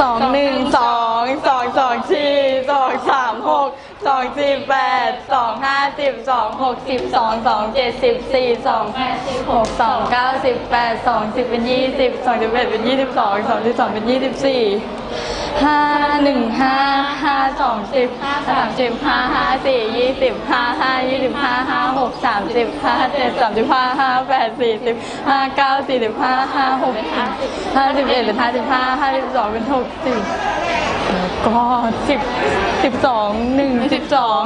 สองหนึ่งสองสองสองสี่สองสามหกสองสี่แปดสอง สิบสองหกสิบสองสองเจ็ดสิบสี่สองแปดสิบหกสองเก้าสิบแปดสองสิบเป็นยี่สิบสองสิบเอ็ดเป็นยี่สิบสองสองสิบสองเป็นยี่สิบสี่ห้าหนึ่งห้าห้าสองสิบห้าสามสิบห้าห้าสี่ยี่สิบห้าห้ายี่สิบห้าห้าหกสามสิบห้าเจ็ดสามสิบห้าห้าแปดสี่สิบห้าเก้าสี่สิบห้าห้าหกห้าสิบเอ็ดเป็นห้าสิบห้าห้าสิบสองเป็นหกสิบ แล้วก็สิบสิบสองหนึ่งสิบสอง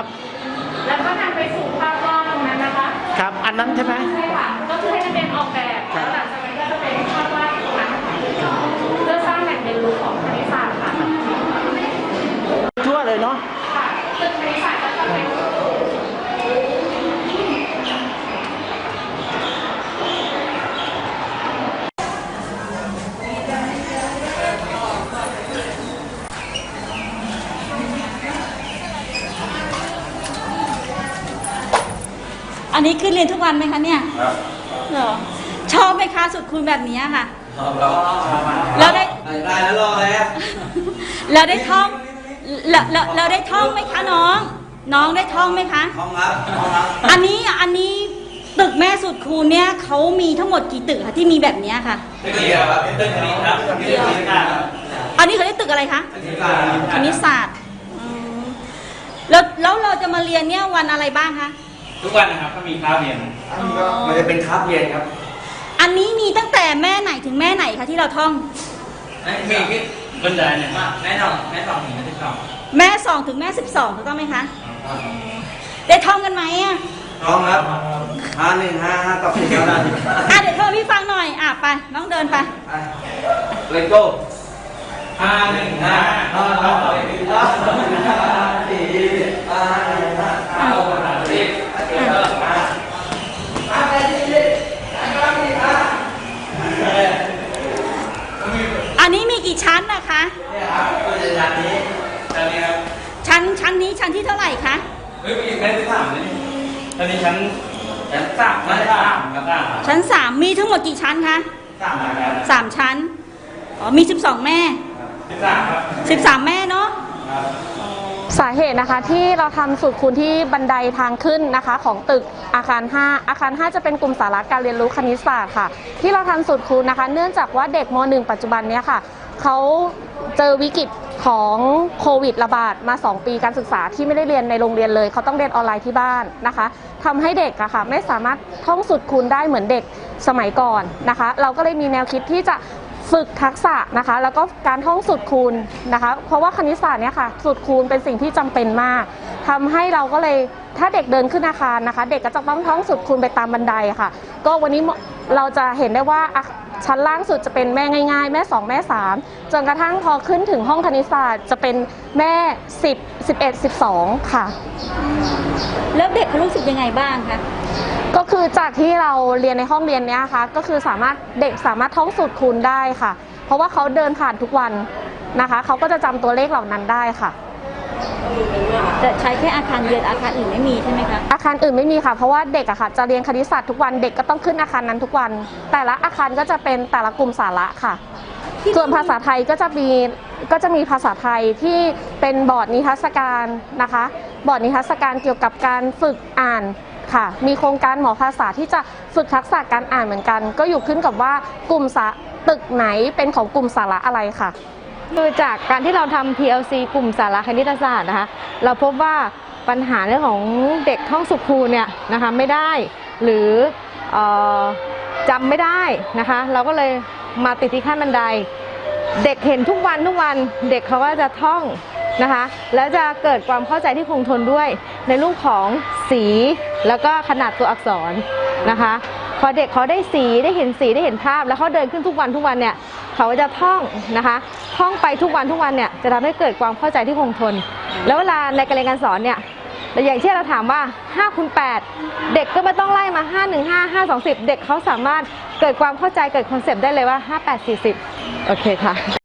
ครับ แล้วก็นำไปสู่ภาพวาดตรงนั้นนะคะครับ อันนั้นใช่ไหม ใช่ค่ะก็คือให้นักเรียนออกแบบครับแล้วหลังจากนั้นก็จะเป็นภาพวาดตรงนั้นเพื่อสร้างแหล่งเรียนรู้ของคณิตศาสตร์ค่ะทั่วเลยเนาะ ค่ะซึ่งคณิตศาสตร์ก็จะเป็น อันนี้ขึ้นเรียนทุกวันไหมคะเนี่ยครับเหรอชอบไหมคะสุดคูณแบบนี้ค่ะเราแล้วได้ ได้แล้วรอแล้ว เราได้ท่องเราเราเราได้ท่องไหมคะน้อง น้องได้ท่องไหมคะ ห้องรับห้องรับอันนี้อันนี้ตึกแม่สุดคูณเนี่ยเขามีทั้งหมดกี่ตึกคะที่มีแบบเนี้ยค่ะ ตึกเดียวครับตึกนี้ครับตึกนี้ครับอันนี้เขาเรียกตึกอะไรคะตึกนี้ครับคณิตศาสตร์อืมแล้วแล้วเราจะมาเรียนเนี่ยวันอะไรบ้างคะ ทุกวันนะครับก็มีคาบเรียนมันจะเป็นคาบเย็นครับอันนี้มีตั้งแต่แม่ไหนถึงแม่ไหนคะที่เราท่อง มีคิดบันไดเนี่ย แม่สองแม่สองถึงแม่สิบสองแม่สองถึงแม่สิบสองถูกต้องไหมคะได้ท่องกันไหมอะห้องรับห้าหนึ่งห้าห้าต่อสิบเก้าได้อะเดี๋ยวท่องพี่ฟังหน่อยอะไปน้องเดินไปเลโก้ห้าหนึ่งห้าห้าห้าห้าห้าสี่ห้าห้าห้าหกสิบเจ็ดห้าห้าแปดสิบห้าเก้าสิบห้า อันนี้มีกี่ชั้นนะคะ เนี่ยครับตัวจะยันนี้ ตอนนี้ครับ ชั้ นชั้นนี้ชั้นที่เท่าไหร่คะเฮ้ยมีแค่ที่สามเลยนี่ตอนนี้ชั้นยันสามชั้ไม่นได้สามครับสามชั้นสามมีทั้งหมดกี่ชั้นคะสามนะครับสามชั้นอ๋อมีสิบสองแม่ที่สามครับสิบสามแม่เนาะครับสาเหตุนะคะที่เราทำสูตรคูณที่บันไดทางขึ้นนะคะ ของตึกอาคาร 5 อาคาร 5 จะเป็นกลุ่มสาระการเรียนรู้คณิตศาสตร์ค่ะ ที่เราทำสูตรคูณนะคะ เนื่องจากว่าเด็กม .1 ปัจจุบันเนี้ยค่ะเขาเจอวิกฤต ของโควิดระบาดมา 2 ปีการศึกษาที่ไม่ได้เรียนในโรงเรียนเลย เขาต้องเรียนออนไลน์ที่บ้านนะคะทำให้เด็กอะค่ะไม่สามารถท่องสูตรคูณได้เหมือนเด็กสมัยก่อนนะคะ เราก็เลยมีแนวคิดที่จะฝึกทักษะนะคะ แล้วก็การท่องสูตรคูณนะคะ เพราะว่าคณิตศาสตร์เนี่ยค่ะสูตรคูณเป็นสิ่งที่จำเป็นมากทำให้เราก็เลยถ้าเด็กเดินขึ้นอาคารนะคะ เด็กก็จะต้องท่องสูตรคูณไปตามบันไดค่ะ ก็วันนี้เราจะเห็นได้ว่า ชั้นล่างสุดจะเป็นแม่ง่าย ๆ แม่ 2 แม่ 3 จนกระทั่งพอขึ้นถึงห้องคณิตศาสตร์จะเป็นแม่ 10 11 12 ค่ะ แล้วเด็กเขารู้สึกยังไงบ้างคะ ก็คือจากที่เราเรียนในห้องเรียนเนี้ยค่ะ ก็คือสามารถเด็กสามารถท่องสูตรคูณได้ค่ะ เพราะว่าเขาเดินผ่านทุกวันนะคะ เขาก็จะจำตัวเลขเหล่านั้นได้ค่ะ จะใช้แค่อาคารเรียนอาคารอื่นไม่มีใช่ไหมคะ อาคารอื่นไม่มีค่ะ เพราะว่าเด็กอะค่ะ จะเรียนคณิตศาสตร์ทุกวันเด็กก็ต้องขึ้นอาคารนั้นทุกวัน แต่ละอาคารก็จะเป็นแต่ละกลุ่มสาระค่ะ ส่วนภาษาไทยก็จะมีก็จะมีภาษาไทยที่เป็นบอร์ดนิทรรศการนะคะ บอร์ดนิทรรศการเกี่ยวกับการฝึกอ่านค่ะ มีโครงการหมอภาษาที่จะฝึกทักษะการอ่านเหมือนกัน ก็อยู่ขึ้นกับว่ากลุ่มสาตึกไหนเป็นของกลุ่มสาระอะไรค่ะ คือจากการที่เราทำ PLC กลุ่มสาระคณิตศาสตร์นะคะ เราพบว่าปัญหาเรื่องของเด็กท่องสุขคูณเนี่ยนะคะไม่ได้หรือออจำไม่ได้นะคะ เราก็เลยมาติดที่ขั้นบันได เด็กเห็นทุกวันทุกวันเด็กเขาก็จะท่องนะคะ แล้วจะเกิดความเข้าใจที่คงทนด้วยในรูปของสีแล้วก็ขนาดตัวอักษรนะคะ พอเด็กเขาได้สีได้เห็นสีได้เห็นภาพ แล้วเขาเดินขึ้นทุกวันทุกวันเนี่ยเขาจะท่องนะคะท่องไปทุกวันทุกวันเนี่ยจะทำให้เกิดความเข้าใจที่คงทน แล้วเวลาในการเรียนการสอนเนี่ยแต่อย่างเช่นเราถามว่า5คูณ8เด็กก็ไม่ต้องไล่มา 5 1 5 5 2 0 เด็กเขาสามารถเกิดความเข้าใจเกิดคอนเซปต์ได้เลยว่า 5 8 40 โอเคค่ะ